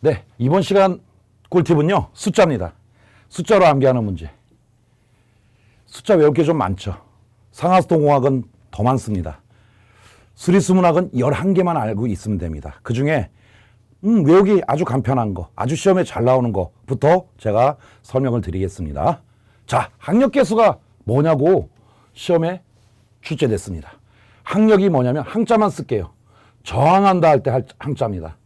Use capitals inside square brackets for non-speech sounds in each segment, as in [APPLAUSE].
네, 이번 시간 꿀팁은요, 숫자입니다. 숫자로 암기하는 문제. 숫자 외울 게 좀 많죠. 상하수동공학은 더 많습니다. 수리수문학은 11개만 알고 있으면 됩니다. 그 중에, 음, 외우기 아주 간편한 거, 아주 시험에 잘 나오는 거부터 제가 설명을 드리겠습니다. 자, 학력계수가 뭐냐고 시험에 출제됐습니다. 학력이 뭐냐면 항자만 쓸게요. 저항한다 할 때 항자입니다.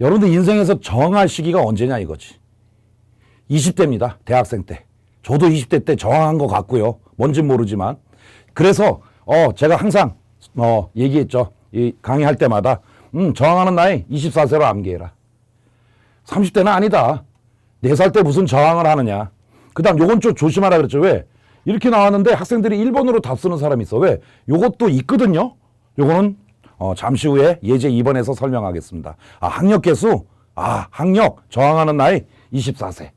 여러분들 인생에서 저항할 시기가 언제냐 이거지. 20대입니다. 대학생 때. 저도 20대 때 저항한 것 같고요. 뭔진 모르지만. 그래서 어 제가 항상 어 얘기했죠. 이 강의할 때마다 음 저항하는 나이 24세로 암기해라. 30대는 아니다. 4살 때 무슨 저항을 하느냐. 그다음 요건 좀 조심하라 그랬죠. 왜? 이렇게 나왔는데 학생들이 1번으로 답 쓰는 사람이 있어. 왜? 요것도 있거든요. 요거는 어, 잠시 후에 예제 2번에서 설명하겠습니다. 아, 학력 개수? 아, 학력 저항하는 나이 24세.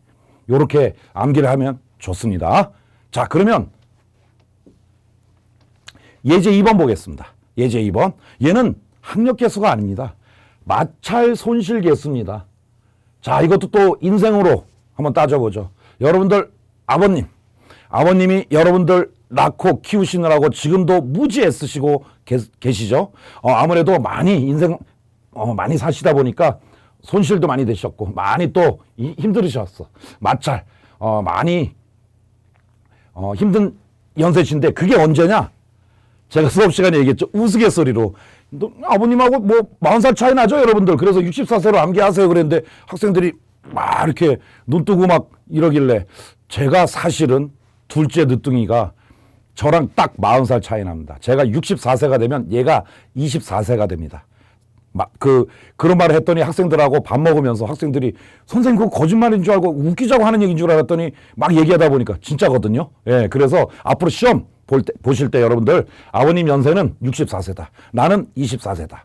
요렇게 암기를 하면 좋습니다. 자, 그러면 예제 2번 보겠습니다. 예제 2번. 얘는 학력 개수가 아닙니다. 마찰 손실 개수입니다. 자, 이것도 또 인생으로 한번 따져보죠. 여러분들 아버님, 아버님이 여러분들 낳고 키우시느라고 지금도 무지 애쓰시고 계, 시죠 어, 아무래도 많이 인생 어, 많이 사시다 보니까 손실도 많이 되셨고 많이 또 이, 힘들으셨어. 마찰 어, 많이 어, 힘든 연세신데 그게 언제냐? 제가 수업 시간에 얘기했죠. 우스갯소리로. 너, 아버님하고 뭐 40살 차이 나죠, 여러분들. 그래서 64세로 암기하세요. 그랬는데 학생들이 막 이렇게 눈 뜨고 막 이러길래 제가 사실은 둘째 늦둥이가 저랑 딱 40살 차이 납니다. 제가 64세가 되면 얘가 24세가 됩니다. 막 그 그런 말을 했더니 학생들하고 밥 먹으면서 학생들이 선생님 그거 거짓말인 줄 알고 웃기자고 하는 얘기인 줄 알았더니 막 얘기하다 보니까 진짜거든요. 예, 그래서 앞으로 시험 볼 때, 보실 때 여러분들 아버님 연세는 64세다. 나는 24세다.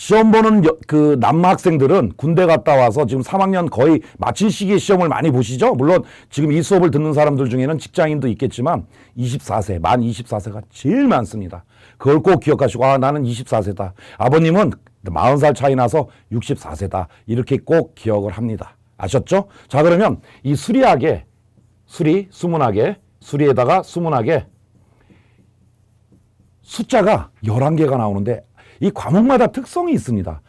시험 보는 여, 그 남학생들은 군대 갔다 와서 지금 3학년 거의 마친 시기에 시험을 많이 보시죠? 물론 지금 이 수업을 듣는 사람들 중에는 직장인도 있겠지만 24세, 만 24세가 제일 많습니다. 그걸 꼭 기억하시고, 아, 나는 24세다. 아버님은 40살 차이 나서 64세다. 이렇게 꼭 기억을 합니다. 아셨죠? 자, 그러면 이 수리학에, 수리, 수문학에, 수리에다가 수문학에 숫자가 11개가 나오는데 이 과목마다 특성이 있습니다.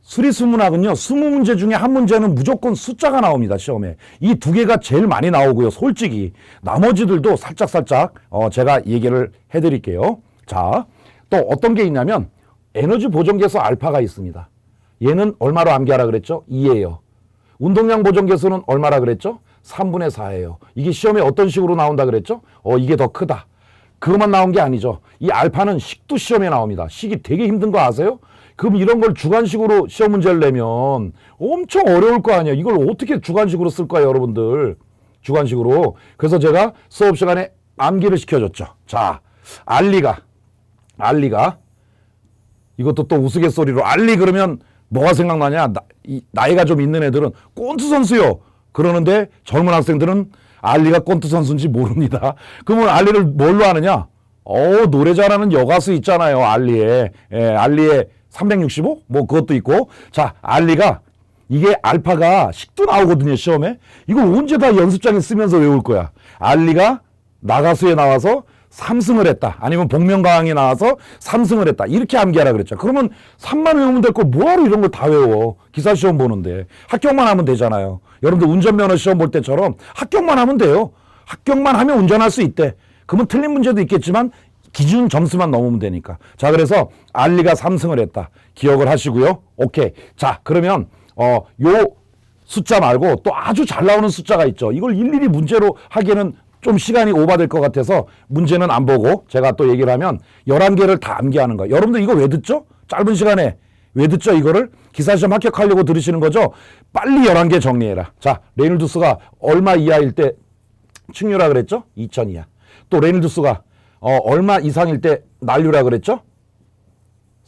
수리수문학은요, 20문제 중에 한 문제는 무조건 숫자가 나옵니다, 시험에. 이 두 개가 제일 많이 나오고요, 솔직히. 나머지들도 살짝살짝, 어, 제가 얘기를 해드릴게요. 자, 또 어떤 게 있냐면, 에너지 보정계수 알파가 있습니다. 얘는 얼마로 암기하라 그랬죠? 2예요. 운동량 보정계수는 얼마라 그랬죠? 3분의 4예요. 이게 시험에 어떤 식으로 나온다 그랬죠? 어, 이게 더 크다. 그것만 나온 게 아니죠. 이 알파는 식도 시험에 나옵니다. 식이 되게 힘든 거 아세요? 그럼 이런 걸 주관식으로 시험 문제를 내면 엄청 어려울 거 아니에요. 이걸 어떻게 주관식으로 쓸까요, 여러분들? 주관식으로. 그래서 제가 수업 시간에 암기를 시켜줬죠. 자, 알리가, 알리가. 이것도 또 우스갯소리로 알리 그러면 뭐가 생각나냐? 나, 이, 나이가 좀 있는 애들은 꼰트 선수요. 그러는데 젊은 학생들은 알리가 꼰트 선수인지 모릅니다. [LAUGHS] 그러면 알리를 뭘로 하느냐? 어, 노래 잘하는 여가수 있잖아요. 알리에. 예, 알리에 365? 뭐 그것도 있고. 자, 알리가 이게 알파가 식도 나오거든요, 시험에. 이걸 언제 다 연습장에 쓰면서 외울 거야. 알리가 나가수에 나와서 삼승을 했다. 아니면 복면가왕에 나와서 삼승을 했다. 이렇게 암기하라 그랬죠. 그러면 3만 외우면 될 거 뭐하러 이런 걸 다 외워. 기사 시험 보는데. 합격만 하면 되잖아요. 여러분들 운전면허 시험 볼 때처럼 합격만 하면 돼요. 합격만 하면 운전할 수 있대. 그러면 틀린 문제도 있겠지만 기준 점수만 넘으면 되니까. 자, 그래서 알리가 삼승을 했다. 기억을 하시고요. 오케이. 자, 그러면 어, 요 숫자 말고 또 아주 잘 나오는 숫자가 있죠. 이걸 일일이 문제로 하기에는 좀 시간이 오바될 것 같아서 문제는 안 보고 제가 또 얘기를 하면 11개를 다 암기하는 거예요. 여러분들 이거 왜 듣죠? 짧은 시간에 왜 듣죠? 이거를 기사시험 합격하려고 들으시는 거죠? 빨리 11개 정리해라. 자, 레인ol드스가 얼마 이하일 때 충류라 그랬죠? 2000 이하. 또 레인ol드스가 어, 얼마 이상일 때 난류라 그랬죠?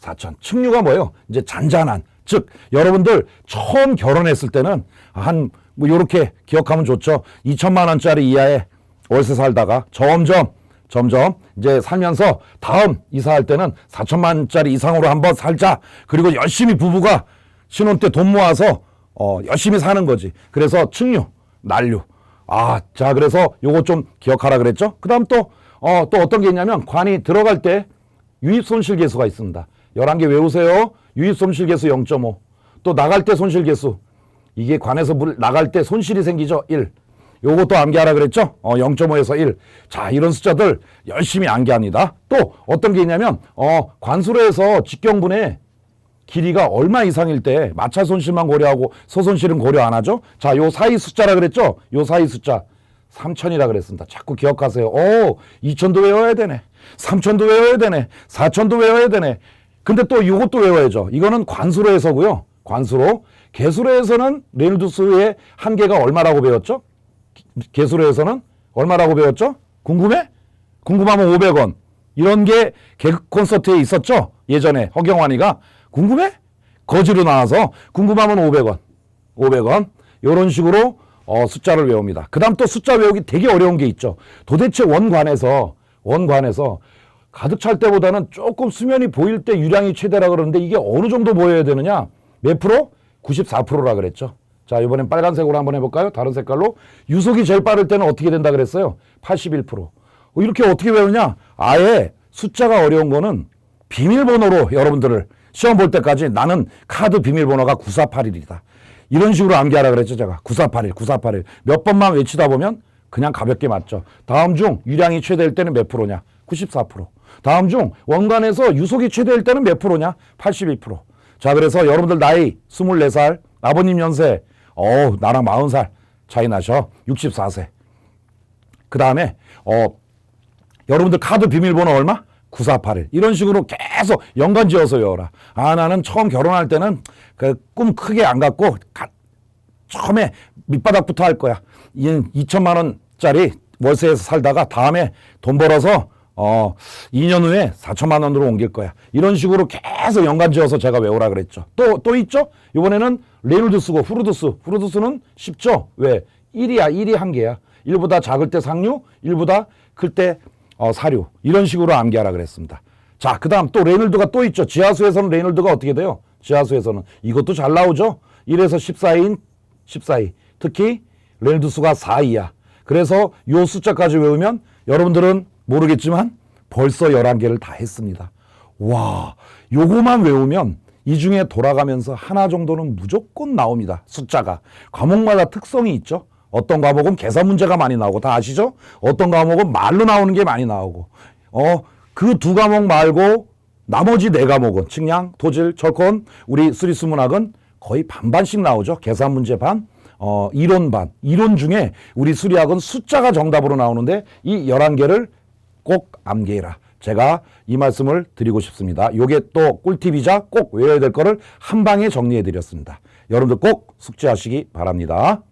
4천. 충류가 뭐예요? 이제 잔잔한. 즉, 여러분들 처음 결혼했을 때는 한, 뭐, 요렇게 기억하면 좋죠. 2천만 원짜리 이하의 월세 살다가 점점 점점 이제 살면서 다음 이사할 때는 4천만짜리 이상으로 한번 살자. 그리고 열심히 부부가 신혼 때 돈 모아서 어, 열심히 사는 거지. 그래서 측류, 난류. 아, 자, 그래서 요거 좀 기억하라 그랬죠? 그 다음 또, 어, 또 어떤 게 있냐면 관이 들어갈 때 유입 손실 계수가 있습니다. 11개 외우세요. 유입 손실 계수 0.5. 또 나갈 때 손실 계수. 이게 관에서 물 나갈 때 손실이 생기죠. 1. 요것도 암기하라 그랬죠? 어, 0.5에서 1. 자, 이런 숫자들 열심히 암기합니다. 또 어떤 게 있냐면, 어, 관수로 해서 직경분의 길이가 얼마 이상일 때 마찰 손실만 고려하고 소손실은 고려 안 하죠? 자, 요 사이 숫자라 그랬죠? 요 사이 숫자. 3천이라 그랬습니다. 자꾸 기억하세요. 오, 2천도 외워야 되네. 3천도 외워야 되네. 4천도 외워야 되네. 근데 또 이것도 외워야죠. 이거는 관수로 해서고요. 관수로. 개수로 해서는 레일두스의 한계가 얼마라고 배웠죠? 개수로 해서는 얼마라고 배웠죠? 궁금해? 궁금하면 500원. 이런 게 개그 콘서트에 있었죠? 예전에 허경환이가 궁금해? 거지로 나와서 궁금하면 500원. 500원. 이런 식으로 어, 숫자를 외웁니다. 그 다음 또 숫자 외우기 되게 어려운 게 있죠. 도대체 원관에서, 원관에서 가득 찰 때보다는 조금 수면이 보일 때 유량이 최대라 그러는데 이게 어느 정도 보여야 되느냐? 몇 프로? 94%라 그랬죠. 자, 이번엔 빨간색으로 한번 해볼까요? 다른 색깔로. 유속이 제일 빠를 때는 어떻게 된다 그랬어요? 81%. 어, 이렇게 어떻게 외우냐? 아예 숫자가 어려운 거는 비밀번호로 여러분들을 시험 볼 때까지 나는 카드 비밀번호가 9481이다. 이런 식으로 암기하라 그랬죠, 제가. 9481, 9481. 몇 번만 외치다 보면 그냥 가볍게 맞죠. 다음 중 유량이 최대일 때는 몇 프로냐? 94%. 다음 중 원간에서 유속이 최대일 때는 몇 프로냐? 82%. 자, 그래서 여러분들 나이 24살, 아버님 연세, 어우, 나랑 40살 차이 나셔. 64세. 그 다음에, 어, 여러분들 카드 비밀번호 얼마? 9481. 이런 식으로 계속 연관 지어서 외워라. 아, 나는 처음 결혼할 때는 그 꿈 크게 안 갖고 가- 처음에 밑바닥부터 할 거야. 이 2천만 원짜리 월세에서 살다가 다음에 돈 벌어서 어 2년 후에 4천만 원으로 옮길 거야. 이런 식으로 계속 연관 지어서 제가 외우라 그랬죠. 또 또 있죠? 이번에는 레놀드스고 후르드스. 후르드스는 쉽죠? 왜? 1이야. 1이 한 개야. 1보다 작을 때 상류, 1보다 클 때 어, 사류. 이런 식으로 암기하라 그랬습니다. 자, 그 다음 또 레놀드가 또 있죠. 지하수에서는 레놀드가 어떻게 돼요? 지하수에서는 이것도 잘 나오죠. 1에서 14인 14위. 특히 레놀드 수가 4위야. 그래서 요 숫자까지 외우면 여러분들은 모르겠지만 벌써 11개를 다 했습니다. 와, 요거만 외우면 이 중에 돌아가면서 하나 정도는 무조건 나옵니다. 숫자가. 과목마다 특성이 있죠. 어떤 과목은 계산 문제가 많이 나오고 다 아시죠? 어떤 과목은 말로 나오는 게 많이 나오고. 어, 그 두 과목 말고 나머지 네 과목은 측량, 토질, 철권, 우리 수리수 문학은 거의 반반씩 나오죠. 계산 문제 반, 어, 이론 반. 이론 중에 우리 수리학은 숫자가 정답으로 나오는데 이 11개를 꼭 암기해라. 제가 이 말씀을 드리고 싶습니다. 요게 또 꿀팁이자 꼭 외워야 될 거를 한 방에 정리해 드렸습니다. 여러분들 꼭 숙지하시기 바랍니다.